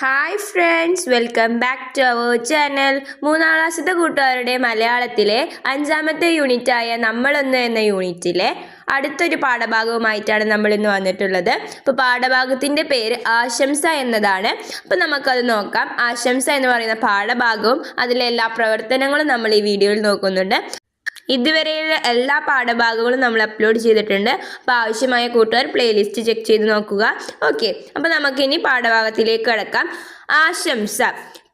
Hi friends welcome back to our channel മൂന്നാം ക്ലാസ്സിലെ കൂട്ടുകാരുടെ മലയാളത്തിലെ അഞ്ചാമത്തെ യൂണിറ്റായ നമ്മളൊന്ന് എന്ന യൂണിറ്റിലെ അടുത്തൊരു പാഠഭാഗവുമായിട്ടാണ് നമ്മൾ ഇന്ന് വന്നിട്ടുള്ളത്. അപ്പോൾ പാഠഭാഗത്തിന്റെ പേര് ആശംസ എന്നതാണ്. അപ്പോൾ നമുക്കത് നോക്കാം. ആശംസ എന്ന് പറയുന്ന പാഠഭാഗവും അതിലെ എല്ലാ പ്രവർത്തനങ്ങളും നമ്മൾ ഈ വീഡിയോയിൽ നോക്കുന്നുണ്ട്. ഇതുവരെയുള്ള എല്ലാ പാഠഭാഗങ്ങളും നമ്മൾ അപ്ലോഡ് ചെയ്തിട്ടുണ്ട്. അപ്പോൾ ആവശ്യമായ കൂട്ടുകാർ പ്ലേലിസ്റ്റ് ചെക്ക് ചെയ്ത് നോക്കുക. ഓക്കെ അപ്പോൾ നമുക്കിനി പാഠഭാഗത്തിലേക്ക് കിടക്കാം. ആശംസ.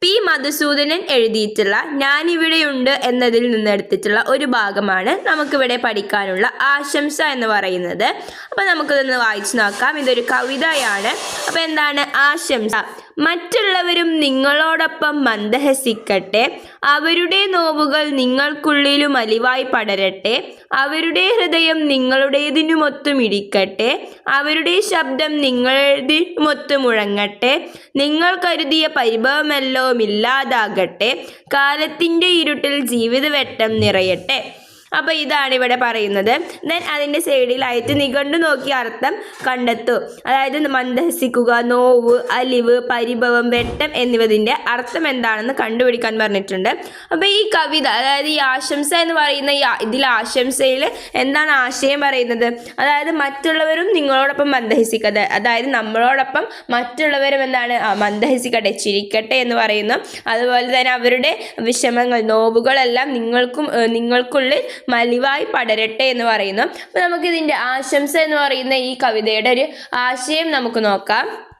പി മധുസൂദനൻ എഴുതിയിട്ടുള്ള ഞാനിവിടെയുണ്ട് എന്നതിൽ നിന്നെടുത്തിട്ടുള്ള ഒരു ഭാഗമാണ് നമുക്കിവിടെ പഠിക്കാനുള്ള ആശംസ എന്ന് പറയുന്നത്. അപ്പോൾ നമുക്കിതൊന്ന് വായിച്ചു നോക്കാം. ഇതൊരു കവിതയാണ്. അപ്പോൾ എന്താണ് ആശംസ? മറ്റുള്ളവരും നിങ്ങളോടൊപ്പം മന്ദഹസിക്കട്ടെ. അവരുടെ നോവുകൾ നിങ്ങൾക്കുള്ളിലും അലിവായി പടരട്ടെ. അവരുടെ ഹൃദയം നിങ്ങളുടേതിനുമൊത്തും ഇടിക്കട്ടെ. അവരുടെ ശബ്ദം നിങ്ങളുടേതിനുമൊത്തു മുഴങ്ങട്ടെ. നിങ്ങൾ കരുതിയ പരിഭവമെല്ലാം ഇല്ലാതാകട്ടെ. കാലത്തിന്റെ ഇരുട്ടിൽ ജീവിതവെട്ടം നിറയട്ടെ. അപ്പോൾ ഇതാണ് ഇവിടെ പറയുന്നത്. ദെൻ അതിന്റെ സൈഡിലായിട്ട് നിഘണ്ടു നോക്കി അർത്ഥം കണ്ടെത്തൂ. അതായത് മന്ദഹസിക്കുക നോവ് അലിവ് പരിഭവം വെട്ടം എന്നിവതിന്റെ അർത്ഥം എന്താണെന്ന് കണ്ടുപിടിക്കാൻ പറഞ്ഞിട്ടുണ്ട്. അപ്പോൾ ഈ കവിത അതായത് ഈ ആശംസ എന്ന് പറയുന്ന ഇതിൽ ആശംസയിൽ എന്താണ് ആശയം പറയുന്നത്? അതായത് മറ്റുള്ളവരും നിങ്ങളോടൊപ്പം മന്ദഹസിക്കട്ടെ. അതായത് നമ്മളോടൊപ്പം മറ്റുള്ളവരും എന്താണ് മന്ദഹസിക്കട്ടെ ചിരിക്കട്ടെ എന്ന് പറയുന്നു. അതുപോലെ തന്നെ അവരുടെ വിഷമങ്ങൾ നോവുകളെല്ലാം നിങ്ങൾക്കും നിങ്ങൾക്കുള്ളിൽ മലിവായി പടരട്ടെ എന്ന് പറയുന്നു. അപ്പോൾ നമുക്കിതിന്റെ ആശംസ എന്ന് പറയുന്ന ഈ കവിതയുടെ ഒരു ആശയം നമുക്ക് നോക്കാം.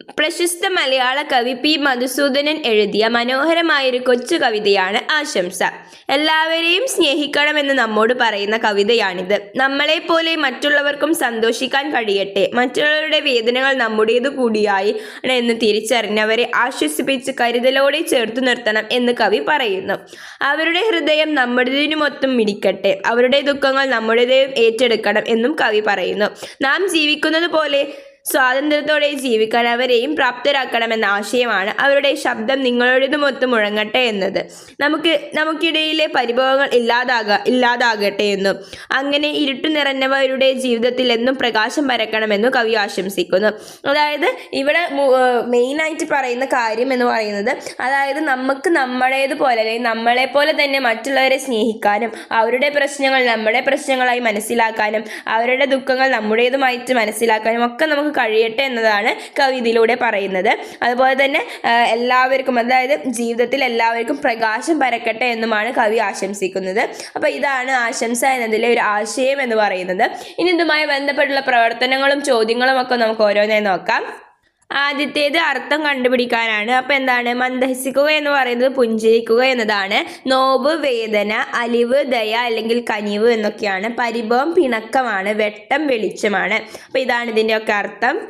പ്രശസ്ത മലയാള കവി പി മധുസൂദനൻ എഴുതിയ മനോഹരമായൊരു കൊച്ചു കവിതയാണ് ആശംസ. എല്ലാവരെയും സ്നേഹിക്കണമെന്ന് നമ്മോട് പറയുന്ന കവിതയാണിത്. നമ്മളെപ്പോലെ മറ്റുള്ളവർക്കും സന്തോഷിക്കാൻ കഴിയട്ടെ. മറ്റുള്ളവരുടെ വേദനകൾ നമ്മുടേതു കൂടിയായി എന്ന് തിരിച്ചറിഞ്ഞവരെ ആശ്വസിപ്പിച്ച് കരുതലോടെ ചേർത്തു നിർത്തണം എന്ന് കവി പറയുന്നു. അവരുടെ ഹൃദയം നമ്മുടേതിനുമൊത്തും മിടിക്കട്ടെ. അവരുടെ ദുഃഖങ്ങൾ നമ്മുടേതേയും ഏറ്റെടുക്കണം എന്നും കവി പറയുന്നു. നാം ജീവിക്കുന്നത് പോലെ സ്വാതന്ത്ര്യത്തോടെ ജീവിക്കാൻ അവരെയും പ്രാപ്തരാക്കണമെന്ന ആശയമാണ് അവരുടെ ശബ്ദം നിങ്ങളുടേതുമൊത്ത് മുഴങ്ങട്ടെ എന്നത്. നമുക്ക് നമുക്കിടയിലെ പരിഭവങ്ങൾ ഇല്ലാതാക ഇല്ലാതാകട്ടെ എന്നും അങ്ങനെ ഇരുട്ടു നിറഞ്ഞവരുടെ ജീവിതത്തിൽ എന്നും പ്രകാശം പരക്കണമെന്നും കവി ആശംസിക്കുന്നു. അതായത് ഇവിടെ മെയിനായിട്ട് പറയുന്ന കാര്യം എന്ന് പറയുന്നത് അതായത് നമുക്ക് നമ്മുടേതുപോലെ അല്ലെങ്കിൽ നമ്മളെ പോലെ തന്നെ മറ്റുള്ളവരെ സ്നേഹിക്കാനും അവരുടെ പ്രശ്നങ്ങൾ നമ്മുടെ പ്രശ്നങ്ങളായി മനസ്സിലാക്കാനും അവരുടെ ദുഃഖങ്ങൾ നമ്മുടേതുമായിട്ട് മനസ്സിലാക്കാനും ഒക്കെ നമുക്ക് കഴിയട്ടെ എന്നതാണ് കവി ഇതിലൂടെ പറയുന്നത്. അതുപോലെ തന്നെ എല്ലാവർക്കും അതായത് ജീവിതത്തിൽ എല്ലാവർക്കും പ്രകാശം പരക്കട്ടെ എന്നുമാണ് കവി ആശംസിക്കുന്നത്. അപ്പോൾ ഇതാണ് ആശംസ എന്നതിലെ ഒരു ആശയം എന്ന് പറയുന്നത്. ഇനി ഇതുമായി ബന്ധപ്പെട്ടുള്ള പ്രവർത്തനങ്ങളും ചോദ്യങ്ങളും ഒക്കെ നമുക്ക് ഓരോന്നായി നോക്കാം. ആദ്യത്തേത് അർത്ഥം കണ്ടുപിടിക്കാനാണ്. അപ്പോൾ എന്താണ്? മന്ദഹസിക്കുക എന്ന് പറയുന്നത് പുഞ്ചിരിക്കുക എന്നതാണ്. നോവ് വേദന അലിവ് ദയ അല്ലെങ്കിൽ കനിവ് എന്നൊക്കെയാണ്. പരിഭവം പിണക്കമാണ് വെട്ടം വെളിച്ചമാണ്. അപ്പോൾ ഇതാണ് ഇതിന്റെയൊക്കെ അർത്ഥം.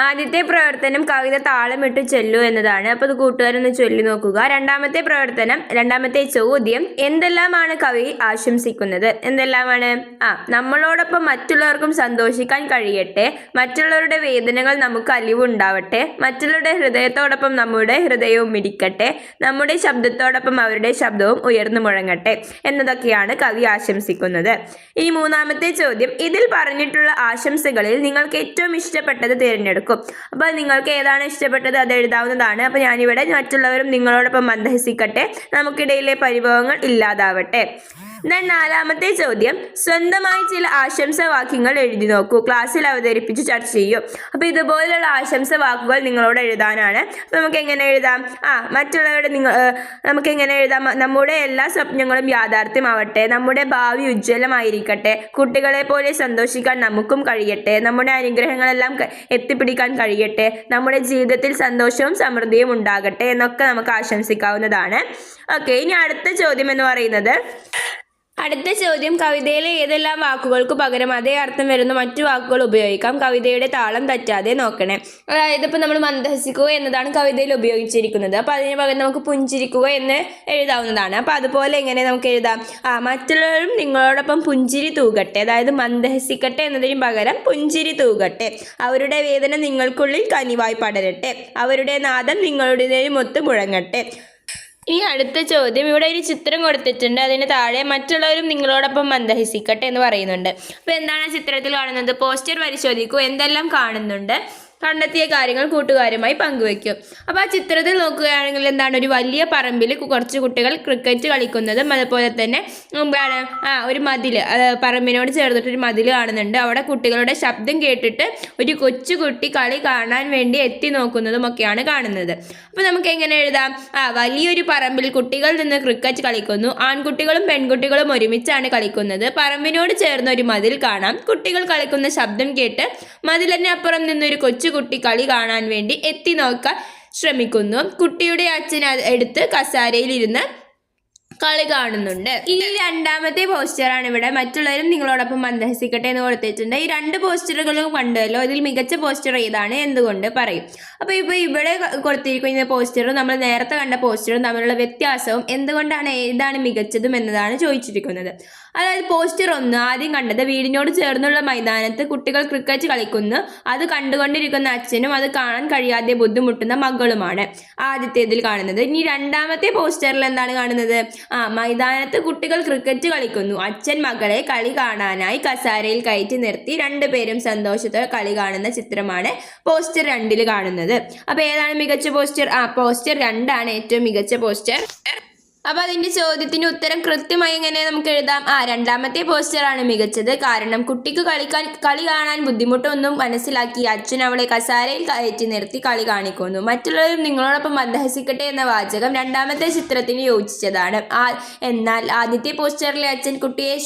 ആദ്യത്തെ പ്രവർത്തനം കവിത താളമിട്ട് ചൊല്ലു എന്നതാണ്. അപ്പോൾ അത് കൂട്ടുകാരൊന്ന് ചൊല്ലി നോക്കുക. രണ്ടാമത്തെ പ്രവർത്തനം രണ്ടാമത്തെ ചോദ്യം എന്തെല്ലാമാണ് കവി ആശംസിക്കുന്നത്? എന്തെല്ലാമാണ്? ആ നമ്മളോടൊപ്പം മറ്റുള്ളവർക്കും സന്തോഷിക്കാൻ കഴിയട്ടെ. മറ്റുള്ളവരുടെ വേദനകൾ നമുക്ക് അലിവുണ്ടാവട്ടെ. മറ്റുള്ളവരുടെ ഹൃദയത്തോടൊപ്പം നമ്മുടെ ഹൃദയവും മിടിക്കട്ടെ നമ്മുടെ ശബ്ദത്തോടൊപ്പം അവരുടെ ശബ്ദവും ഉയർന്നു മുഴങ്ങട്ടെ എന്നതൊക്കെയാണ് കവി ആശംസിക്കുന്നത്. ഈ മൂന്നാമത്തെ ചോദ്യം ഇതിൽ പറഞ്ഞിട്ടുള്ള ആശംസകളിൽ നിങ്ങൾക്ക് ഏറ്റവും ഇഷ്ടപ്പെട്ടത് തിരഞ്ഞെടുക്കും അപ്പോൾ നിങ്ങൾക്ക് ഏതാണ് ഇഷ്ടപ്പെട്ടത് അത് എഴുതാവുന്നതാണ്. അപ്പോൾ ഞാനിവിടെ മറ്റുള്ളവരും നിങ്ങളോടൊപ്പം മന്ദഹസിക്കട്ടെ നമുക്കിടയിലെ പരിഭവങ്ങൾ ഇല്ലാതാവട്ടെ. ദെൻ നാലാമത്തെ ചോദ്യം സ്വന്തമായി ചില ആശംസ വാക്യങ്ങൾ എഴുതി നോക്കൂ. ക്ലാസ്സിൽ അവതരിപ്പിച്ച് ചർച്ച ചെയ്യൂ. അപ്പോൾ ഇതുപോലുള്ള ആശംസ വാക്കുകൾ നിങ്ങളോട് എഴുതാനാണ്. അപ്പോൾ നമുക്ക് എങ്ങനെ എഴുതാം? ആ മറ്റുള്ളവരുടെ നിങ്ങൾ നമുക്ക് എങ്ങനെ എഴുതാം? നമ്മുടെ എല്ലാ സ്വപ്നങ്ങളും യാഥാർത്ഥ്യമാവട്ടെ. നമ്മുടെ ഭാവി ഉജ്ജ്വലമായിരിക്കട്ടെ. കുട്ടികളെ പോലെ സന്തോഷിക്കാൻ നമുക്കും കഴിയട്ടെ. നമ്മുടെ അനുഗ്രഹങ്ങളെല്ലാം എത്തിപ്പിടിക്കാൻ കഴിയട്ടെ. നമ്മുടെ ജീവിതത്തിൽ സന്തോഷവും സമൃദ്ധിയും ഉണ്ടാകട്ടെ എന്നൊക്കെ നമുക്ക് ആശംസിക്കാവുന്നതാണ്. ഓക്കെ ഇനി അടുത്ത ചോദ്യം എന്ന് പറയുന്നത് അടുത്ത ചോദ്യം കവിതയിലെ ഏതെല്ലാം വാക്കുകൾക്ക് പകരം അതേ അർത്ഥം വരുന്ന മറ്റു വാക്കുകൾ ഉപയോഗിക്കാം. കവിതയുടെ താളം തെറ്റാതെ നോക്കണേ. അതായത് ഇപ്പോൾ നമ്മൾ മന്ദഹസിക്കുക എന്നതാണ് കവിതയിൽ ഉപയോഗിച്ചിരിക്കുന്നത്. അപ്പോൾ അതിന് പകരം നമുക്ക് പുഞ്ചിരിക്കുക എന്ന് എഴുതാവുന്നതാണ്. അപ്പോൾ അതുപോലെ എങ്ങനെ നമുക്ക് എഴുതാം? ആ മറ്റുള്ളവരും നിങ്ങളോടൊപ്പം പുഞ്ചിരി തൂകട്ടെ. അതായത് മന്ദഹസിക്കട്ടെ എന്നതിന് പകരം പുഞ്ചിരി തൂകട്ടെ. അവരുടെ വേദന നിങ്ങൾക്കുള്ളിൽ കനിവായി പടരട്ടെ. അവരുടെ നാദം നിങ്ങളുടേതിൽ മൊത്തം മുഴങ്ങട്ടെ. ഇനി അടുത്ത ചോദ്യം ഇവിടെ ഒരു ചിത്രം കൊടുത്തിട്ടുണ്ട്. അതിന് താഴെ മറ്റുള്ളവരും നിങ്ങളോടൊപ്പം മന്ദഹസിക്കട്ടെ എന്ന് പറയുന്നുണ്ട്. അപ്പോൾ എന്താണ് ചിത്രത്തിൽ കാണുന്നത്? പോസ്റ്റർ പരിശോധിക്കൂ. എന്തെല്ലാം കാണുന്നുണ്ട്? കണ്ടെത്തിയ കാര്യങ്ങൾ കൂട്ടുകാരുമായി പങ്കുവെക്കും. അപ്പോൾ ആ ചിത്രത്തിൽ നോക്കുകയാണെങ്കിൽ എന്താണ്? ഒരു വലിയ പറമ്പിൽ കുറച്ച് കുട്ടികൾ ക്രിക്കറ്റ് കളിക്കുന്നതും അതുപോലെ തന്നെ എന്താണ്? ആ ഒരു മതിൽ പറമ്പിനോട് ചേർന്നിട്ട് ഒരു മതിൽ കാണുന്നുണ്ട്. അവിടെ കുട്ടികളുടെ ശബ്ദം കേട്ടിട്ട് ഒരു കൊച്ചുകുട്ടി കളി കാണാൻ വേണ്ടി എത്തി നോക്കുന്നതും ഒക്കെയാണ് കാണുന്നത്. അപ്പോൾ നമുക്ക് എങ്ങനെ എഴുതാം? ആ വലിയൊരു പറമ്പിൽ കുട്ടികൾ നിന്ന് ക്രിക്കറ്റ് കളിക്കുന്നു. ആൺകുട്ടികളും പെൺകുട്ടികളും ഒരുമിച്ചാണ് കളിക്കുന്നത്. പറമ്പിനോട് ചേർന്ന ഒരു മതിൽ കാണാം. കുട്ടികൾ കളിക്കുന്ന ശബ്ദം കേട്ട് മതിലിന് അപ്പുറം നിന്നൊരു കൊച്ചുകുട്ടി കളി കാണാൻ വേണ്ടി എത്തി നോക്കാൻ ശ്രമിക്കുന്നു. കുട്ടിയുടെ അച്ഛൻ എടുത്ത് കസാരയിലിരുന്ന് കളി കാണുന്നുണ്ട്. ഈ രണ്ടാമത്തെ പോസ്റ്ററാണ് ഇവിടെ മറ്റുള്ളവരും നിങ്ങളോടൊപ്പം മന്ദഹസിക്കട്ടെ എന്ന് കൊടുത്തിട്ടുണ്ട്. ഈ രണ്ട് പോസ്റ്ററുകളും കണ്ടല്ലോ. ഇതിൽ മികച്ച പോസ്റ്റർ ഏതാണ് എന്തുകൊണ്ട് പറയും. അപ്പോൾ ഇപ്പോൾ ഇവിടെ കൊടുത്തിരിക്കുന്ന പോസ്റ്ററും നമ്മൾ നേരത്തെ കണ്ട പോസ്റ്ററും തമ്മിലുള്ള വ്യത്യാസവും എന്തുകൊണ്ടാണ് ഏതാണ് മികച്ചതും എന്നതാണ് ചോദിച്ചിരിക്കുന്നത്. അതായത് പോസ്റ്റർ ഒന്ന് ആദ്യം കണ്ടത് വീടിനോട് ചേർന്നുള്ള മൈതാനത്ത് കുട്ടികൾ ക്രിക്കറ്റ് കളിക്കുന്നു. അത് കണ്ടുകൊണ്ടിരിക്കുന്ന അച്ഛനും അത് കാണാൻ കഴിയാതെ ബുദ്ധിമുട്ടുന്ന മകളുമാണ് ആദ്യത്തേതിൽ കാണുന്നത്. ഇനി രണ്ടാമത്തെ പോസ്റ്ററിൽ എന്താണ് കാണുന്നത്? ആ മൈതാനത്ത് കുട്ടികൾ ക്രിക്കറ്റ് കളിക്കുന്നു. അച്ഛൻ മകളെ കളി കാണാനായി കസാരയിൽ കയറ്റി നിർത്തി രണ്ടുപേരും സന്തോഷത്തോടെ കളി കാണുന്ന ചിത്രമാണ് പോസ്റ്റർ രണ്ടിൽ കാണുന്നത്. അപ്പോൾ ഏതാണ് മികച്ച പോസ്റ്റർ? ആ പോസ്റ്റർ രണ്ടാണ് ഏറ്റവും മികച്ച പോസ്റ്റർ. അപ്പൊ അതിന്റെ ചോദ്യത്തിന് ഉത്തരം കൃത്യമായി എങ്ങനെ നമുക്ക് എഴുതാം? ആ രണ്ടാമത്തെ പോസ്റ്ററാണ് മികച്ചത്. കാരണം കുട്ടിക്ക് കളിക്കാൻ കളി കാണാൻ ബുദ്ധിമുട്ടൊന്നും മനസ്സിലാക്കി അച്ഛൻ അവളെ കസാരയിൽ കയറ്റി നിർത്തി കളി കാണിക്കുന്നു. മറ്റുള്ളവരും നിങ്ങളോടൊപ്പം മന്ദഹസിക്കട്ടെ എന്ന വാചകം രണ്ടാമത്തെ ചിത്രത്തിന് യോജിച്ചതാണ്. എന്നാൽ ആദ്യത്തെ പോസ്റ്ററിലെ അച്ഛൻ കുട്ടിയെ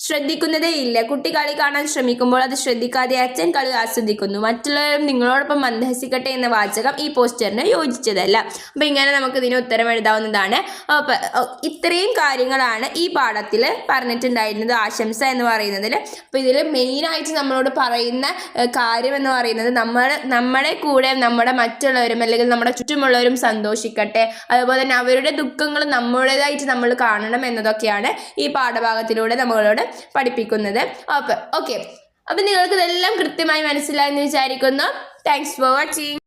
ശ്- ശ്രദ്ധിക്കുന്നതേ ഇല്ല. കുട്ടി കളി കാണാൻ ശ്രമിക്കുമ്പോൾ അത് ശ്രദ്ധിക്കാതെ അച്ഛൻ കളി ആസ്വദിക്കുന്നു. മറ്റുള്ളവരും നിങ്ങളോടൊപ്പം മന്ദഹസിക്കട്ടെ എന്ന വാചകം ഈ പോസ്റ്ററിന് യോജിച്ചതല്ല. അപ്പം ഇങ്ങനെ നമുക്ക് ഇതിന് ഉത്തരം എഴുതാവുന്നതാണ്. ഇത്രയും കാര്യങ്ങളാണ് ഈ പാഠത്തിൽ പറഞ്ഞിട്ടുണ്ടായിരുന്നത്. ആശംസ എന്ന് പറയുന്നതിൽ അപ്പോൾ ഇതിൽ മെയിനായിട്ട് നമ്മളോട് പറയുന്ന കാര്യം എന്ന് പറയുന്നത് നമ്മൾ നമ്മുടെ കൂടെ നമ്മുടെ മറ്റുള്ളവരും അല്ലെങ്കിൽ നമ്മുടെ ചുറ്റുമുള്ളവരും സന്തോഷിക്കട്ടെ. അതുപോലെ തന്നെ അവരുടെ ദുഃഖങ്ങൾ നമ്മുടേതായിട്ട് നമ്മൾ കാണണം എന്നതൊക്കെയാണ് ഈ പാഠഭാഗത്തിലൂടെ നമ്മളോട് പഠിപ്പിക്കുന്നത്. അപ്പോൾ ഓക്കെ അപ്പം നിങ്ങൾക്ക് ഇതെല്ലാം കൃത്യമായി മനസ്സിലായെന്ന് വിചാരിക്കുന്നു. Thanks for watching